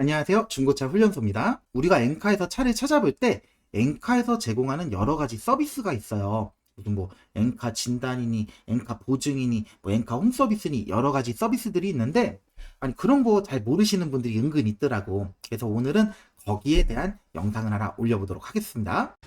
안녕하세요. 중고차 훈련소입니다. 우리가 엔카에서 차를 찾아볼 때 엔카에서 제공하는 여러 가지 서비스가 있어요. 무슨 뭐 엔카 진단이니, 엔카 보증이니, 뭐 엔카 홈 서비스니 여러 가지 서비스들이 있는데 아니 그런 거 잘 모르시는 분들이 은근 있더라고. 그래서 오늘은 거기에 대한 영상을 하나 올려보도록 하겠습니다.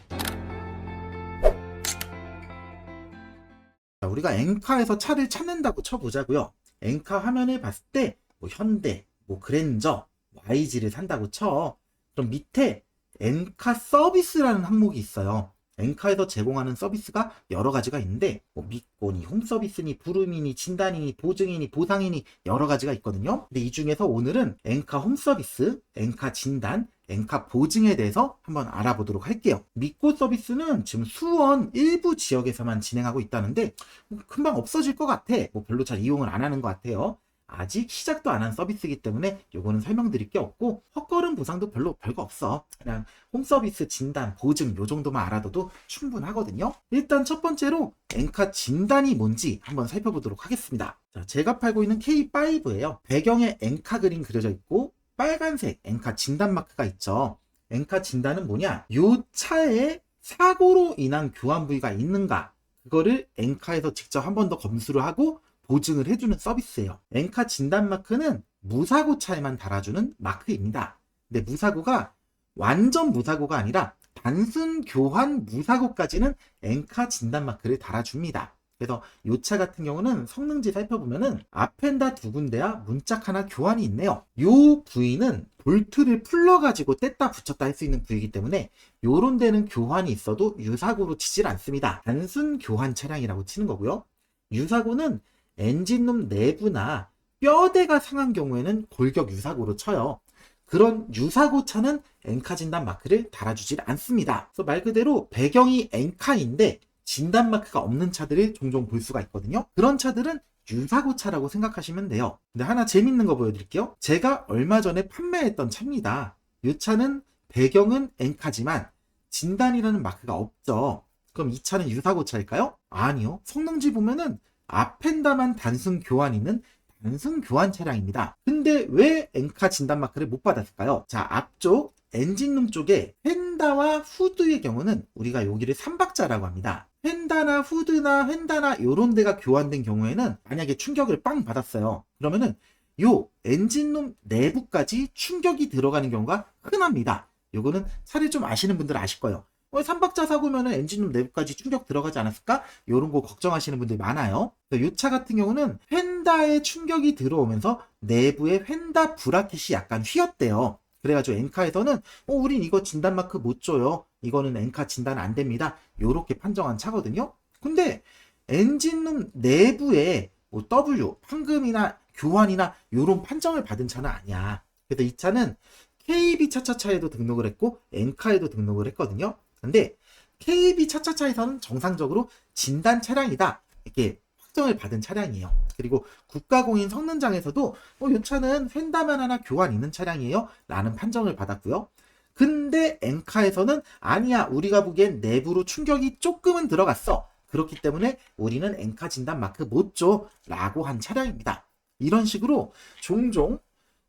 자, 우리가 엔카에서 차를 찾는다고 쳐보자고요. 엔카 화면을 봤을 때 뭐 현대, 뭐 그랜저, YG를 산다고 쳐. 그럼 밑에 엔카 서비스라는 항목이 있어요. 엔카에서 제공하는 서비스가 여러 가지가 있는데 뭐 미꼬니, 홈 서비스니, 부름이니, 진단이니, 보증이니, 보상이니 여러 가지가 있거든요. 근데 이 중에서 오늘은 엔카 홈 서비스, 엔카 진단, 엔카 보증에 대해서 한번 알아보도록 할게요. 미꼬 서비스는 지금 수원 일부 지역에서만 진행하고 있다는데 뭐 금방 없어질 것 같아. 뭐 별로 잘 이용을 안 하는 것 같아요. 아직 시작도 안 한 서비스이기 때문에 요거는 설명드릴 게 없고 헛걸음 보상도 별로 별거 없어. 그냥 홈 서비스 진단, 보증 요 정도만 알아둬도 충분하거든요. 일단 첫 번째로 엔카 진단이 뭔지 한번 살펴보도록 하겠습니다. 자, 제가 팔고 있는 K5예요. 배경에 엔카 그림 그려져 있고 빨간색 엔카 진단 마크가 있죠. 엔카 진단은 뭐냐? 요 차에 사고로 인한 교환 부위가 있는가? 그거를 엔카에서 직접 한 번 더 검수를 하고 보증을 해주는 서비스예요. 엔카 진단 마크는 무사고 차에만 달아주는 마크입니다. 근데 무사고가 완전 무사고가 아니라 단순 교환 무사고까지는 엔카 진단 마크를 달아줍니다. 그래서 이 차 같은 경우는 성능지 살펴보면은 앞엔다 두 군데와 문짝 하나 교환이 있네요. 이 부위는 볼트를 풀러가지고 뗐다 붙였다 할 수 있는 부위이기 때문에 요런 데는 교환이 있어도 유사고로 치질 않습니다. 단순 교환 차량이라고 치는 거고요. 유사고는 엔진룸 내부나 뼈대가 상한 경우에는 골격 유사고로 쳐요. 그런 유사고 차는 엔카 진단 마크를 달아주질 않습니다. 그래서 말 그대로 배경이 엔카인데 진단 마크가 없는 차들을 종종 볼 수가 있거든요. 그런 차들은 유사고 차라고 생각하시면 돼요. 근데 하나 재밌는 거 보여드릴게요. 제가 얼마 전에 판매했던 차입니다. 이 차는 배경은 엔카지만 진단이라는 마크가 없죠. 그럼 이 차는 유사고 차일까요? 아니요. 성능지 보면은 앞펜다만 단순 교환 있는 단순 교환 차량입니다. 근데 왜 엔카 진단 마크를 못 받았을까요? 자, 앞쪽 엔진룸 쪽에 펜다와 후드의 경우는 우리가 여기를 3박자라고 합니다. 펜다나 후드나 펜다나 요런 데가 교환된 경우에는 만약에 충격을 빵 받았어요. 그러면은 요 엔진룸 내부까지 충격이 들어가는 경우가 흔합니다. 요거는 차를 좀 아시는 분들은 아실 거예요. 어, 3박자 사고면은 엔진룸 내부까지 충격 들어가지 않았을까? 요런 거 걱정하시는 분들 많아요. 이 차 같은 경우는 펜다에 충격이 들어오면서 내부에 펜다 브라켓이 약간 휘었대요. 그래가지고 엔카에서는 어, 우린 이거 진단 마크 못 줘요. 이거는 엔카 진단 안 됩니다. 요렇게 판정한 차거든요. 근데 엔진룸 내부에 뭐 W, 판금이나 교환이나 요런 판정을 받은 차는 아니야. 그래서 이 차는 KB 차차차에도 등록을 했고 엔카에도 등록을 했거든요. 근데 KB 차차차에서는 정상적으로 진단 차량이다. 이렇게 확정을 받은 차량이에요. 그리고 국가공인 성능장에서도 어, 이 차는 펜다만 하나 교환 있는 차량이에요. 라는 판정을 받았고요. 근데 엔카에서는 아니야. 우리가 보기엔 내부로 충격이 조금은 들어갔어. 그렇기 때문에 우리는 엔카 진단 마크 못 줘. 라고 한 차량입니다. 이런 식으로 종종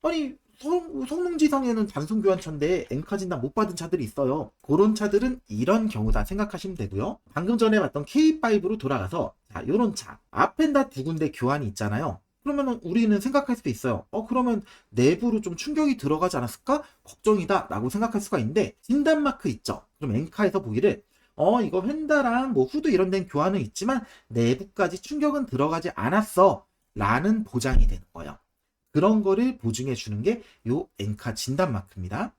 아니 성, 성능지상에는 단순 교환차인데 엔카 진단 못 받은 차들이 있어요. 그런 차들은 이런 경우다 생각하시면 되고요. 방금 전에 봤던 K5로 돌아가서 자, 요런 차 앞엔다 두 군데 교환이 있잖아요. 그러면 우리는 생각할 수도 있어요. 어, 그러면 내부로 좀 충격이 들어가지 않았을까? 걱정이다. 라고 생각할 수가 있는데, 진단 마크 있죠? 그럼 엔카에서 보기를, 어, 이거 펜다랑 뭐 후드 이런 데는 교환은 있지만, 내부까지 충격은 들어가지 않았어. 라는 보장이 되는 거예요. 그런 거를 보증해 주는 게 요 엔카 진단 마크입니다.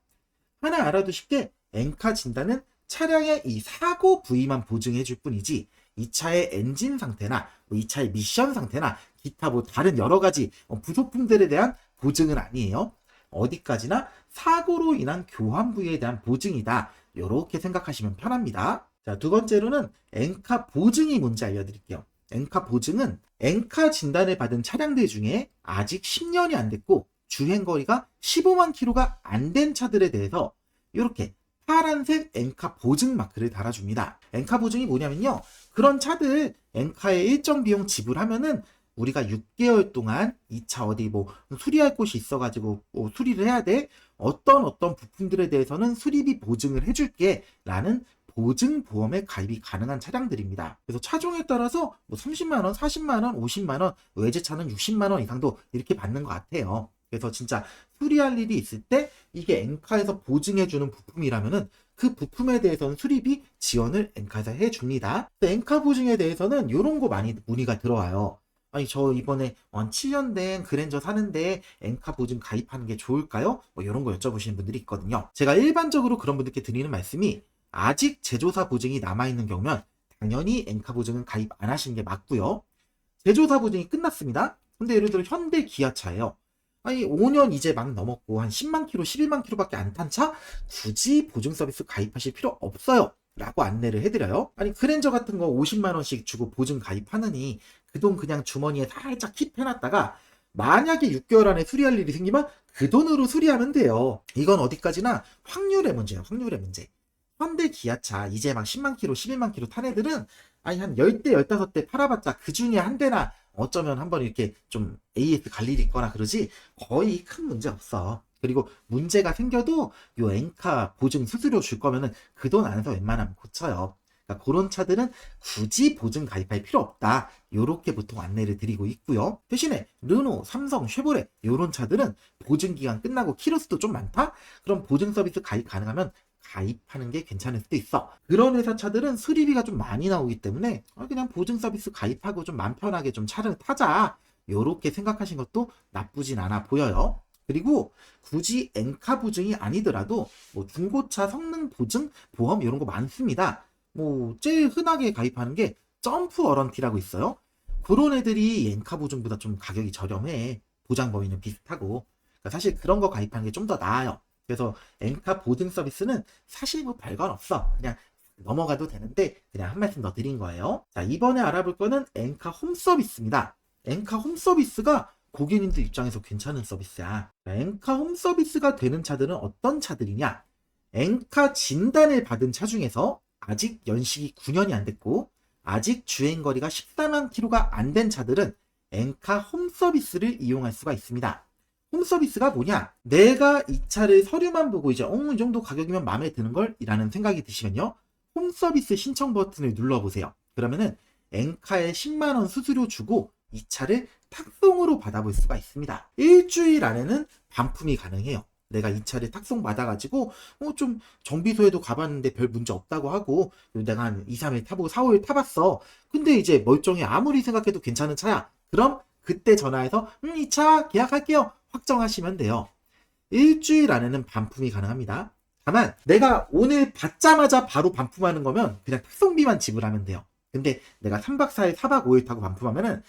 하나 알아두실 게 엔카 진단은 차량의 이 사고 부위만 보증해 줄 뿐이지 이 차의 엔진 상태나 뭐이 차의 미션 상태나 기타 뭐 다른 여러 가지 어, 부속품들에 대한 보증은 아니에요. 어디까지나 사고로 인한 교환 부위에 대한 보증이다. 이렇게 생각하시면 편합니다. 자, 두 번째로는 엔카 보증이 뭔지 알려드릴게요. 엔카 보증은 엔카 진단을 받은 차량들 중에 아직 10년이 안 됐고 주행거리가 15만 킬로가 안 된 차들에 대해서 이렇게 파란색 엔카 보증 마크를 달아줍니다. 엔카 보증이 뭐냐면요. 그런 차들 엔카에 일정 비용 지불하면은 우리가 6개월 동안 이 차 어디 뭐 수리할 곳이 있어가지고 뭐 수리를 해야 돼. 어떤 어떤 부품들에 대해서는 수리비 보증을 해줄게 라는 보증 보험에 가입이 가능한 차량들입니다. 그래서 차종에 따라서 뭐 30만 원, 40만 원, 50만 원, 외제차는 60만 원 이상도 이렇게 받는 것 같아요. 그래서 진짜 수리할 일이 있을 때 이게 엔카에서 보증해주는 부품이라면은 그 부품에 대해서는 수리비 지원을 엔카에서 해줍니다. 엔카 보증에 대해서는 이런 거 많이 문의가 들어와요. 아니 저 이번에 한 7년 된 그랜저 사는데 엔카 보증 가입하는 게 좋을까요? 뭐 이런 거 여쭤보시는 분들이 있거든요. 제가 일반적으로 그런 분들께 드리는 말씀이 아직 제조사 보증이 남아있는 경우면 당연히 엔카 보증은 가입 안 하시는 게 맞고요. 제조사 보증이 끝났습니다. 근데 예를 들어 현대 기아차예요. 아니 5년 이제 막 넘었고 한 10만 킬로, 11만 킬로밖에 안 탄 차 굳이 보증 서비스 가입하실 필요 없어요. 라고 안내를 해드려요. 아니 그랜저 같은 거 50만 원씩 주고 보증 가입하느니 그 돈 그냥 주머니에 살짝 킵해놨다가 만약에 6개월 안에 수리할 일이 생기면 그 돈으로 수리하면 돼요. 이건 어디까지나 확률의 문제예요. 확률의 문제. 현대 기아차 이제 막 10만 킬로, 11만 킬로 탄 애들은 아니 한 10대, 15대 팔아봤자 그 중에 한 대나 어쩌면 한번 이렇게 좀 AS 갈 일이 있거나 그러지 거의 큰 문제 없어. 그리고 문제가 생겨도 요 엔카 보증 수수료 줄 거면은 그 돈 안에서 웬만하면 고쳐요. 그러니까 그런 차들은 굳이 보증 가입할 필요 없다. 요렇게 보통 안내를 드리고 있고요. 대신에 르노, 삼성, 쉐보레 요런 차들은 보증 기간 끝나고 키로수도 좀 많다? 그럼 보증 서비스 가입 가능하면 가입하는 게 괜찮을 수도 있어. 그런 회사 차들은 수리비가 좀 많이 나오기 때문에 아, 그냥 보증 서비스 가입하고 좀 마음 편하게 좀 차를 타자. 요렇게 생각하신 것도 나쁘진 않아 보여요. 그리고 굳이 엔카 보증이 아니더라도 뭐 중고차 성능 보증 보험 이런 거 많습니다. 뭐 제일 흔하게 가입하는 게 점프 워런티라고 있어요. 그런 애들이 엔카 보증보다 좀 가격이 저렴해. 보장 범위는 비슷하고. 그러니까 사실 그런 거 가입하는 게 좀 더 나아요. 그래서 엔카 보증 서비스는 사실 뭐 별건 없어. 그냥 넘어가도 되는데 그냥 한 말씀 더 드린 거예요. 자, 이번에 알아볼 거는 엔카 홈 서비스입니다. 엔카 홈 서비스가 고객님들 입장에서 괜찮은 서비스야. 엔카 홈 서비스가 되는 차들은 어떤 차들이냐? 엔카 진단을 받은 차 중에서 아직 연식이 9년이 안 됐고 아직 주행 거리가 14만 킬로가 안 된 차들은 엔카 홈 서비스를 이용할 수가 있습니다. 홈 서비스가 뭐냐? 내가 이 차를 서류만 보고 이제 어, 이 정도 가격이면 마음에 드는 걸? 이라는 생각이 드시면요. 홈 서비스 신청 버튼을 눌러보세요. 그러면은 엔카에 10만원 수수료 주고 이 차를 탁송으로 받아볼 수가 있습니다. 일주일 안에는 반품이 가능해요. 내가 이 차를 탁송 받아가지고 어 좀 정비소에도 가봤는데 별 문제 없다고 하고 내가 한 2, 3일 타보고 4, 5일 타봤어. 근데 이제 멀쩡히 아무리 생각해도 괜찮은 차야. 그럼 그때 전화해서 음 이 차 계약할게요. 확정하시면 돼요. 일주일 안에는 반품이 가능합니다. 다만 내가 오늘 받자마자 바로 반품하는 거면 그냥 탁송비만 지불하면 돼요. 근데 내가 3박 4일, 4박 5일 타고 반품하면은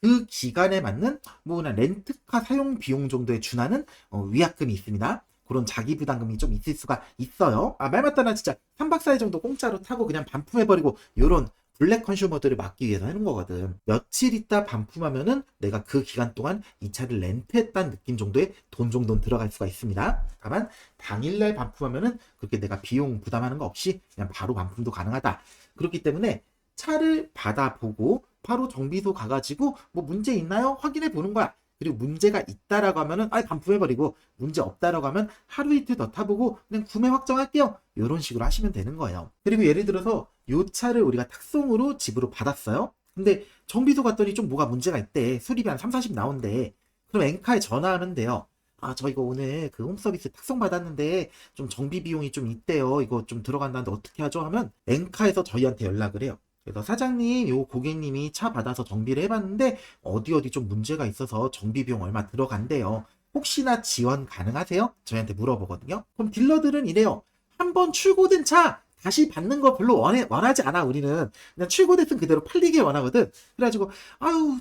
그 기간에 맞는 뭐 그냥 렌트카 사용 비용 정도에 준하는 어, 위약금이 있습니다. 그런 자기 부담금이 좀 있을 수가 있어요. 아, 말 맞다 나 진짜 3박 4일 정도 공짜로 타고 그냥 반품해버리고 요런 블랙 컨슈머들을 막기 위해서 하는 거거든. 며칠 있다 반품하면은 내가 그 기간 동안 이 차를 렌트했다는 느낌 정도의 돈 정도는 들어갈 수가 있습니다. 다만 당일날 반품하면은 그렇게 내가 비용 부담하는 거 없이 그냥 바로 반품도 가능하다. 그렇기 때문에 차를 받아보고 바로 정비소 가가지고 뭐 문제 있나요? 확인해 보는 거야. 그리고 문제가 있다라고 하면은 아예 반품해버리고 문제 없다라고 하면 하루 이틀 더 타보고 그냥 구매 확정할게요. 이런 식으로 하시면 되는 거예요. 그리고 예를 들어서 요 차를 우리가 탁송으로 집으로 받았어요. 근데 정비소 갔더니 좀 뭐가 문제가 있대. 수리비 한 3, 40 나온대. 그럼 엔카에 전화하면 돼요. 아, 저 이거 오늘 그 홈서비스 탁송 받았는데 좀 정비 비용이 좀 있대요. 이거 좀 들어간다는데 어떻게 하죠? 하면 엔카에서 저희한테 연락을 해요. 그래서 사장님, 요 고객님이 차 받아서 정비를 해봤는데 어디 어디 좀 문제가 있어서 정비 비용 얼마 들어간대요. 혹시나 지원 가능하세요? 저희한테 물어보거든요. 그럼 딜러들은 이래요. 한번 출고된 차 다시 받는 거 별로 원해, 원하지 않아, 우리는. 그냥 출고됐으면 그대로 팔리길 원하거든. 그래가지고, 아유,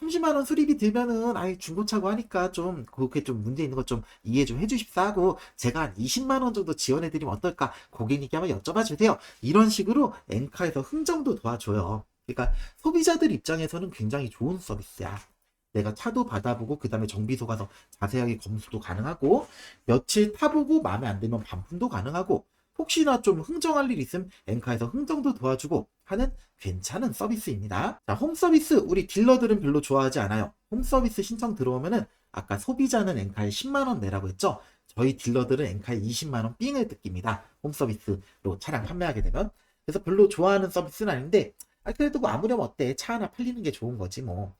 30만원 수리비 들면은, 아이, 중고차고 하니까 좀, 그렇게 좀 문제 있는 거좀 이해 좀 해주십사 하고, 제가 한 20만원 정도 지원해드리면 어떨까? 고객님께 한번 여쭤봐 주세요. 이런 식으로 엔카에서 흥정도 도와줘요. 그러니까 소비자들 입장에서는 굉장히 좋은 서비스야. 내가 차도 받아보고 그 다음에 정비소 가서 자세하게 검수도 가능하고 며칠 타보고 마음에 안 들면 반품도 가능하고 혹시나 좀 흥정할 일 있으면 엔카에서 흥정도 도와주고 하는 괜찮은 서비스입니다. 자, 홈 서비스 우리 딜러들은 별로 좋아하지 않아요. 홈 서비스 신청 들어오면은 아까 소비자는 엔카에 10만 원 내라고 했죠. 저희 딜러들은 엔카에 20만 원 삥을 뜯깁니다. 홈 서비스로 차량 판매하게 되면. 그래서 별로 좋아하는 서비스는 아닌데, 아, 그래도 뭐 아무렴 어때? 차 하나 팔리는 게 좋은 거지 뭐.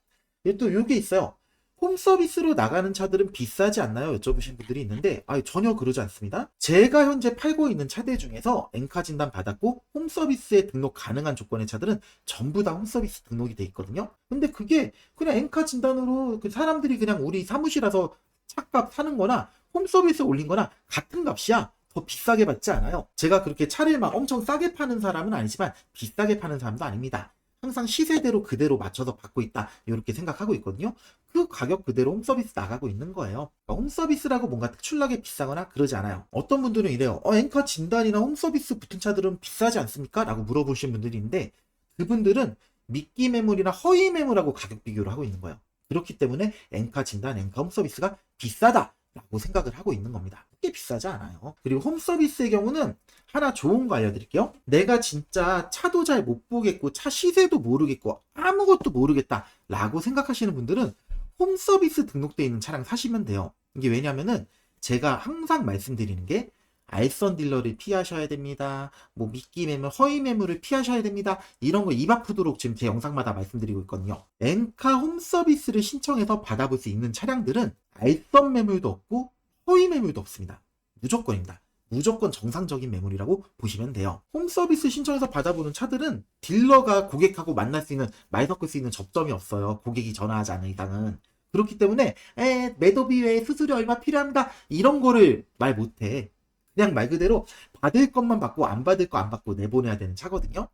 또 요게 있어요. 홈서비스로 나가는 차들은 비싸지 않나요? 여쭤보신 분들이 있는데, 아 전혀 그러지 않습니다. 제가 현재 팔고 있는 차들 중에서 엔카 진단 받았고, 홈서비스에 등록 가능한 조건의 차들은 전부 다 홈서비스 등록이 돼 있거든요. 근데 그게 그냥 엔카 진단으로 그 사람들이 그냥 우리 사무실에서 차값 사는 거나 홈서비스에 올린 거나 같은 값이야. 더 비싸게 받지 않아요. 제가 그렇게 차를 막 엄청 싸게 파는 사람은 아니지만 비싸게 파는 사람도 아닙니다. 항상 시세대로 그대로 맞춰서 받고 있다. 이렇게 생각하고 있거든요. 그 가격 그대로 홈서비스 나가고 있는 거예요. 그러니까 홈서비스라고 뭔가 특출나게 비싸거나 그러지 않아요. 어떤 분들은 이래요. 어, 앵커 진단이나 홈서비스 붙은 차들은 비싸지 않습니까? 라고 물어보신 분들이 있는데 그분들은 미끼 매물이나 허위 매물하고 가격 비교를 하고 있는 거예요. 그렇기 때문에 앵카 진단, 앵카 홈서비스가 비싸다. 라고 생각을 하고 있는 겁니다. 그게 비싸지 않아요. 그리고 홈 서비스의 경우는 하나 좋은 거 알려드릴게요. 내가 진짜 차도 잘 못 보겠고, 차 시세도 모르겠고, 아무것도 모르겠다. 라고 생각하시는 분들은 홈 서비스 등록되어 있는 차량 사시면 돼요. 이게 왜냐면은 제가 항상 말씀드리는 게 알선 딜러를 피하셔야 됩니다. 뭐 미끼 매물, 허위 매물을 피하셔야 됩니다. 이런 거 입 아프도록 지금 제 영상마다 말씀드리고 있거든요. 엔카 홈 서비스를 신청해서 받아볼 수 있는 차량들은 알선 매물도 없고 허위 매물도 없습니다. 무조건입니다. 무조건 정상적인 매물이라고 보시면 돼요. 홈 서비스 신청해서 받아보는 차들은 딜러가 고객하고 만날 수 있는, 말 섞을 수 있는 접점이 없어요. 고객이 전화하지 않은 이상은. 그렇기 때문에, 에, 매도비 외에 수수료 얼마 필요합니다. 이런 거를 말 못해. 그냥 말 그대로 받을 것만 받고 안 받을 거 안 받고 내보내야 되는 차거든요.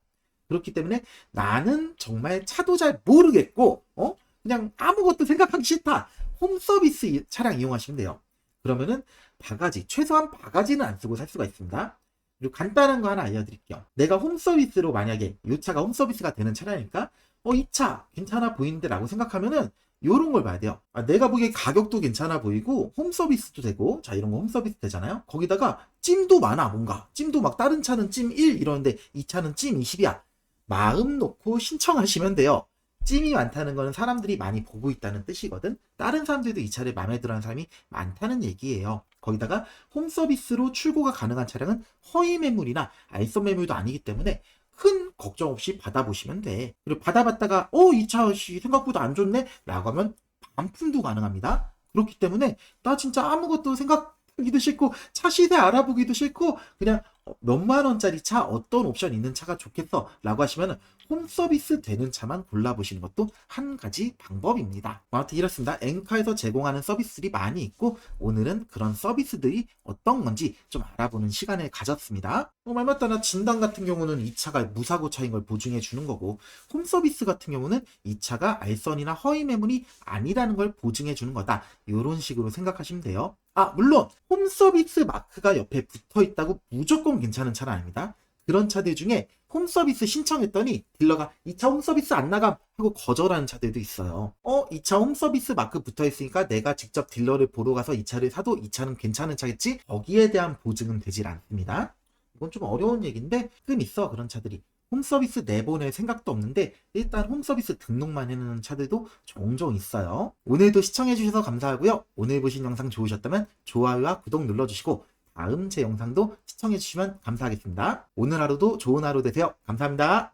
그렇기 때문에 나는 정말 차도 잘 모르겠고, 어? 그냥 아무것도 생각하기 싫다. 홈 서비스 이- 차량 이용하시면 돼요. 그러면은 바가지, 최소한 바가지는 안 쓰고 살 수가 있습니다. 그리고 간단한 거 하나 알려드릴게요. 내가 홈 서비스로 만약에 이 차가 홈 서비스가 되는 차량이니까, 어, 이 차 괜찮아 보이는데 라고 생각하면은 요런 걸 봐야 돼요. 아, 내가 보기에 가격도 괜찮아 보이고, 홈 서비스도 되고, 자, 이런 거 홈 서비스 되잖아요? 거기다가 찜도 많아, 뭔가. 찜도 막 다른 차는 찜 1 이러는데, 이 차는 찜 20이야. 마음 놓고 신청하시면 돼요. 찜이 많다는 거는 사람들이 많이 보고 있다는 뜻이거든. 다른 사람들도 이 차를 마음에 들어 하는 사람이 많다는 얘기예요. 거기다가 홈 서비스로 출고가 가능한 차량은 허위 매물이나 알선 매물도 아니기 때문에 큰 걱정 없이 받아보시면 돼. 그리고 받아봤다가 어, 이 차 생각보다 안 좋네? 라고 하면 반품도 가능합니다. 그렇기 때문에 나 진짜 아무것도 생각하기도 싫고 차 시세 알아보기도 싫고 그냥 어, 몇만 원짜리 차 어떤 옵션 있는 차가 좋겠어 라고 하시면 홈서비스 되는 차만 골라보시는 것도 한 가지 방법입니다. 아무튼 이렇습니다. 엔카에서 제공하는 서비스들이 많이 있고 오늘은 그런 서비스들이 어떤 건지 좀 알아보는 시간을 가졌습니다. 어, 말 맞다 나 진단 같은 경우는 이 차가 무사고 차인 걸 보증해 주는 거고 홈서비스 같은 경우는 이 차가 알선이나 허위 매물이 아니라는 걸 보증해 주는 거다. 이런 식으로 생각하시면 돼요. 아 물론 홈서비스 마크가 옆에 붙어 있다고 무조건 괜찮은 차는 아닙니다. 그런 차들 중에 홈서비스 신청했더니 딜러가 이차 홈서비스 안 나감 하고 거절하는 차들도 있어요. 어, 이차 홈서비스 마크 붙어 있으니까 내가 직접 딜러를 보러 가서 이 차를 사도 이 차는 괜찮은 차겠지? 거기에 대한 보증은 되질 않습니다. 이건 좀 어려운 얘기인데 끔 있어 그런 차들이. 홈서비스 내보낼 생각도 없는데 일단 홈서비스 등록만 해놓는 차들도 종종 있어요. 오늘도 시청해주셔서 감사하고요. 오늘 보신 영상 좋으셨다면 좋아요와 구독 눌러주시고 다음 제 영상도 시청해주시면 감사하겠습니다. 오늘 하루도 좋은 하루 되세요. 감사합니다.